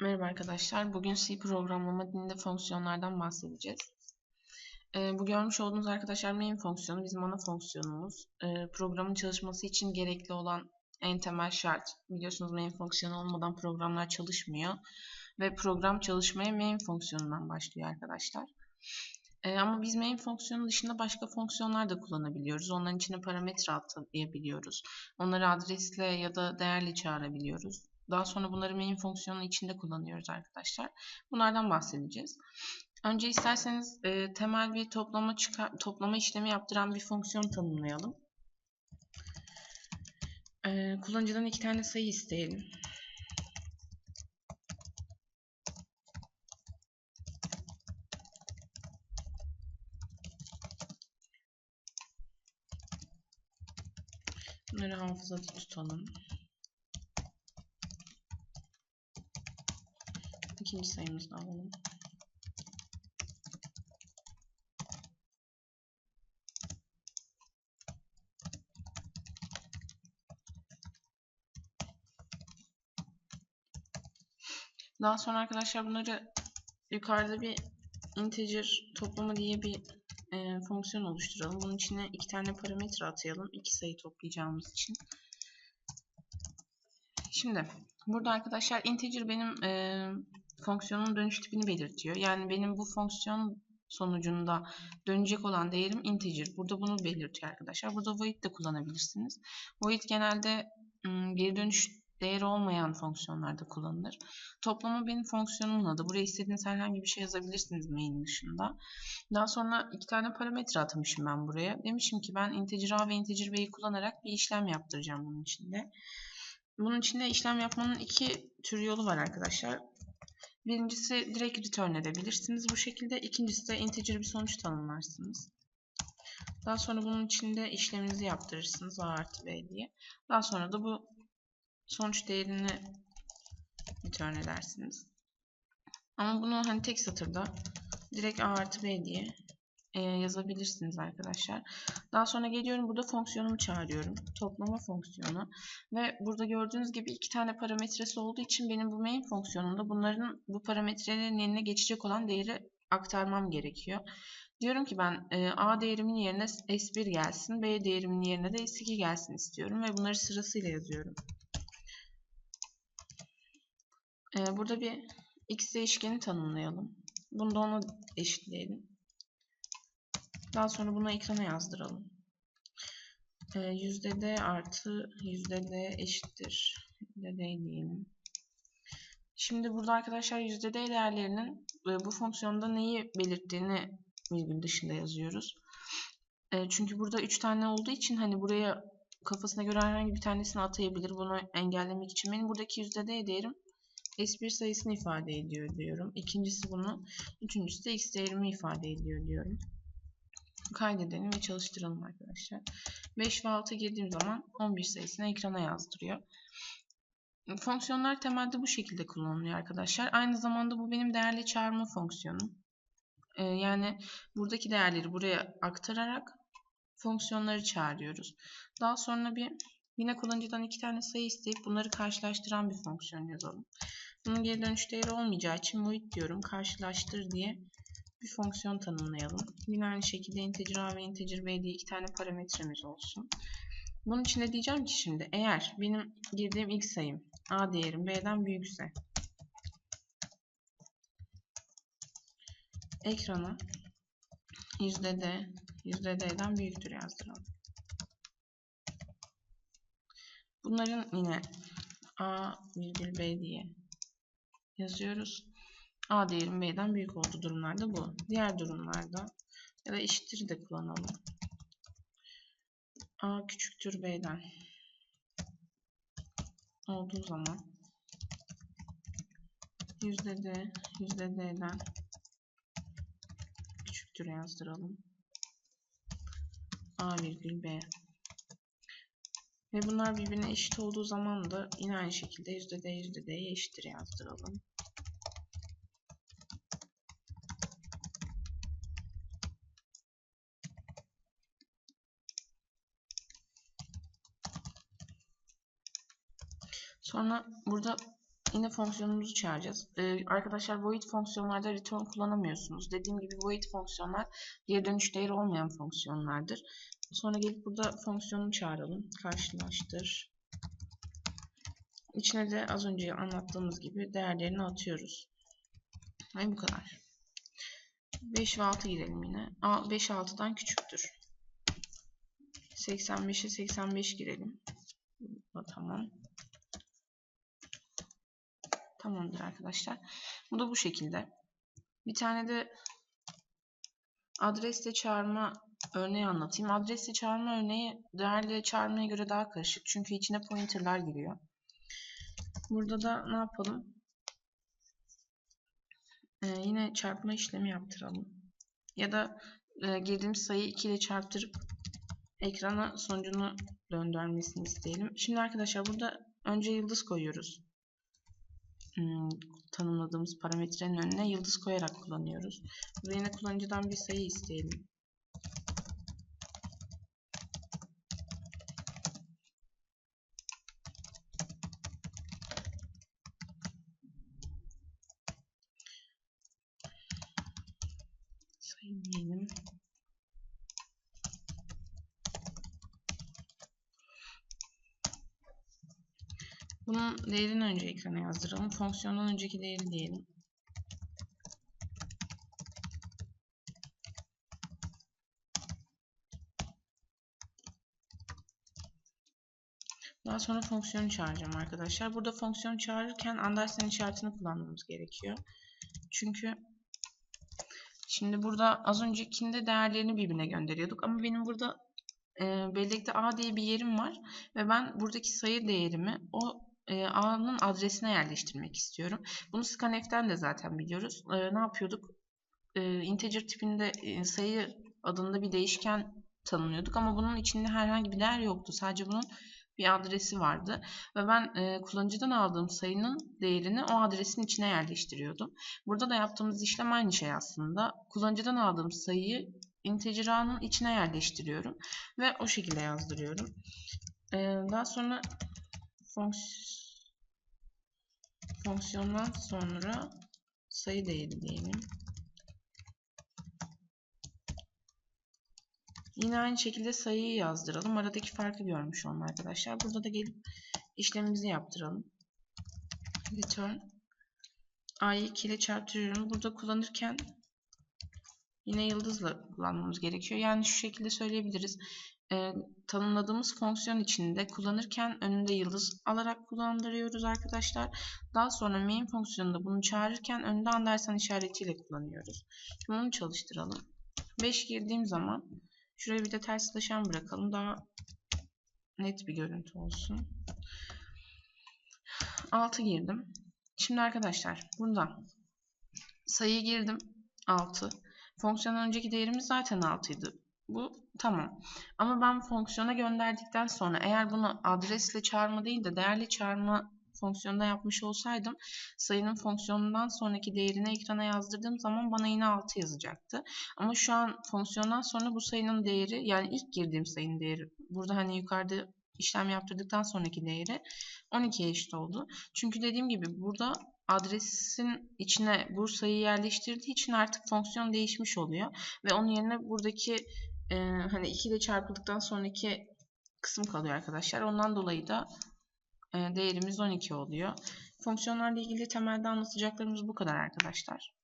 Merhaba arkadaşlar. Bugün C programlama dilinde fonksiyonlardan bahsedeceğiz. Ee, bu görmüş olduğunuz arkadaşlar main fonksiyonu bizim ana fonksiyonumuz. Ee, programın çalışması için gerekli olan en temel şart. Biliyorsunuz main fonksiyonu olmadan programlar çalışmıyor. Ve program çalışmaya main fonksiyonundan başlıyor arkadaşlar. Ee, ama biz main fonksiyonu dışında başka fonksiyonlar da kullanabiliyoruz. Onların içine parametre atayabiliyoruz. Onları adresle ya da değerle çağırabiliyoruz. Daha sonra bunları main fonksiyonun içinde kullanıyoruz arkadaşlar. Bunlardan bahsedeceğiz. Önce isterseniz e, temel bir toplama çıkar, toplama işlemi yaptıran bir fonksiyon tanımlayalım. E, kullanıcıdan iki tane sayı isteyelim. Bunları hafızada tutalım. İkinci sayımızı alalım. Daha sonra arkadaşlar bunları yukarıda bir integer toplama diye bir e, fonksiyon oluşturalım. Bunun içine iki tane parametre atayalım. iki sayı toplayacağımız için. Şimdi burada arkadaşlar integer benim e, fonksiyonun dönüş tipini belirtiyor. Yani benim bu fonksiyon sonucunda dönecek olan değerim integer. Burada bunu belirtiyor arkadaşlar. Burada void de kullanabilirsiniz. Void genelde geri dönüş değeri olmayan fonksiyonlarda kullanılır. Toplama benim fonksiyonumun adı. Buraya istediğiniz herhangi bir şey yazabilirsiniz main dışında. Daha sonra iki tane parametre atamışım ben buraya. Demişim ki ben integer a ve integer b'yi kullanarak bir işlem yaptıracağım bunun içinde. Bunun içinde işlem yapmanın iki tür yolu var arkadaşlar. Birincisi direkt return edebilirsiniz bu şekilde. İkincisi de integer bir sonuç tanımlarsınız. Daha sonra bunun içinde işleminizi yaptırırsınız a artı b diye. Daha sonra da bu sonuç değerini return edersiniz. Ama bunu hani tek satırda direkt a artı b diye e, yazabilirsiniz arkadaşlar. Daha sonra geliyorum burada fonksiyonumu çağırıyorum. Toplama fonksiyonu. Ve burada gördüğünüz gibi iki tane parametresi olduğu için benim bu main fonksiyonunda bunların bu parametrelerin yerine geçecek olan değeri aktarmam gerekiyor. Diyorum ki ben e, A değerimin yerine S1 gelsin, B değerimin yerine de S2 gelsin istiyorum ve bunları sırasıyla yazıyorum. E, burada bir x değişkeni tanımlayalım. Bunu da ona eşitleyelim. Daha sonra bunu ekrana yazdıralım. Ee, yüzde d artı yüzde d eşittir. Yüzde d diyelim. Şimdi burada arkadaşlar yüzde d değerlerinin e, bu fonksiyonda neyi belirttiğini virgül dışında yazıyoruz. E, çünkü burada 3 tane olduğu için hani buraya kafasına göre herhangi bir tanesini atayabilir. Bunu engellemek için benim buradaki yüzde d değerim S1 sayısını ifade ediyor diyorum. İkincisi bunu, üçüncüsü de X değerimi ifade ediyor diyorum kaydedelim ve çalıştıralım arkadaşlar. 5 ve 6 girdiğim zaman 11 sayısını ekrana yazdırıyor. Fonksiyonlar temelde bu şekilde kullanılıyor arkadaşlar. Aynı zamanda bu benim değerli çağırma fonksiyonum. Ee, yani buradaki değerleri buraya aktararak fonksiyonları çağırıyoruz. Daha sonra bir yine kullanıcıdan iki tane sayı isteyip bunları karşılaştıran bir fonksiyon yazalım. Bunun geri dönüş değeri olmayacağı için void diyorum. Karşılaştır diye bir fonksiyon tanımlayalım. Yine aynı şekilde integer a ve integer b diye iki tane parametremiz olsun. Bunun için de diyeceğim ki şimdi eğer benim girdiğim ilk sayım a değerim b'den büyükse ekrana yüzde d yüzde d'den büyüktür yazdıralım. Bunların yine a virgül b diye yazıyoruz. A değerim B'den büyük olduğu durumlarda bu. Diğer durumlarda ya da eşittir de kullanalım. A küçüktür B'den olduğu zaman yüzde D yüzde D'den küçüktür yazdıralım. A virgül B ve bunlar birbirine eşit olduğu zaman da yine aynı şekilde yüzde D yüzde D'ye eşittir yazdıralım. Sonra burada yine fonksiyonumuzu çağıracağız. Ee, arkadaşlar void fonksiyonlarda return kullanamıyorsunuz. Dediğim gibi void fonksiyonlar geri dönüş değeri olmayan fonksiyonlardır. Sonra gelip burada fonksiyonu çağıralım. Karşılaştır. İçine de az önce anlattığımız gibi değerlerini atıyoruz. Ve bu kadar. 5 ve 6 girelim yine. 5 6'dan küçüktür. 85'e 85 girelim. Tamam. Tamamdır arkadaşlar. Bu da bu şekilde. Bir tane de adresle çağırma örneği anlatayım. Adresle çağırma örneği değerle çağırmaya göre daha karışık. Çünkü içine pointerlar giriyor. Burada da ne yapalım? Ee, yine çarpma işlemi yaptıralım. Ya da e, girdiğimiz sayıyı 2 ile çarptırıp ekrana sonucunu döndürmesini isteyelim. Şimdi arkadaşlar burada önce yıldız koyuyoruz. Hmm, tanımladığımız parametrenin önüne yıldız koyarak kullanıyoruz. Burada yine kullanıcıdan bir sayı isteyelim. Sayı diyelim. Bunun değerini önce ekrana yazdıralım. Fonksiyondan önceki değeri diyelim. Daha sonra fonksiyonu çağıracağım arkadaşlar. Burada fonksiyonu çağırırken understand işaretini kullanmamız gerekiyor. Çünkü şimdi burada az öncekinde değerlerini birbirine gönderiyorduk. Ama benim burada e, bellekte A diye bir yerim var. Ve ben buradaki sayı değerimi o e, adresine yerleştirmek istiyorum. Bunu scanf'ten de zaten biliyoruz. Ne yapıyorduk? İnteger tipinde sayı adında bir değişken tanımlıyorduk ama bunun içinde herhangi bir değer yoktu. Sadece bunun bir adresi vardı ve ben e, kullanıcıdan aldığım sayının değerini o adresin içine yerleştiriyordum. Burada da yaptığımız işlem aynı şey aslında. Kullanıcıdan aldığım sayıyı integer A'nın içine yerleştiriyorum ve o şekilde yazdırıyorum. E, daha sonra fonks fonksiyondan sonra sayı değeri diyelim. Yine aynı şekilde sayıyı yazdıralım. Aradaki farkı görmüş olun arkadaşlar. Burada da gelip işlemimizi yaptıralım. Return a'yı 2 ile çarptırıyorum. Burada kullanırken yine yıldızla kullanmamız gerekiyor. Yani şu şekilde söyleyebiliriz. Ee, tanımladığımız fonksiyon içinde kullanırken önünde yıldız alarak kullandırıyoruz arkadaşlar. Daha sonra main fonksiyonunda bunu çağırırken önünde understand işaretiyle kullanıyoruz. Şimdi bunu çalıştıralım. 5 girdiğim zaman Şuraya bir de ters slashen bırakalım. Daha net bir görüntü olsun. 6 girdim. Şimdi arkadaşlar burada sayı girdim. 6. Fonksiyonun önceki değerimiz zaten 6 idi. Bu tamam. Ama ben fonksiyona gönderdikten sonra eğer bunu adresle çağırma değil de değerli çağırma fonksiyonda yapmış olsaydım sayının fonksiyonundan sonraki değerini ekrana yazdırdığım zaman bana yine 6 yazacaktı. Ama şu an fonksiyondan sonra bu sayının değeri yani ilk girdiğim sayının değeri burada hani yukarıda işlem yaptırdıktan sonraki değeri 12'ye eşit oldu. Çünkü dediğim gibi burada adresin içine bu sayıyı yerleştirdiği için artık fonksiyon değişmiş oluyor. Ve onun yerine buradaki e, hani 2 ile çarpıldıktan sonraki kısım kalıyor arkadaşlar. Ondan dolayı da değerimiz 12 oluyor. Fonksiyonlarla ilgili temelde anlatacaklarımız bu kadar arkadaşlar.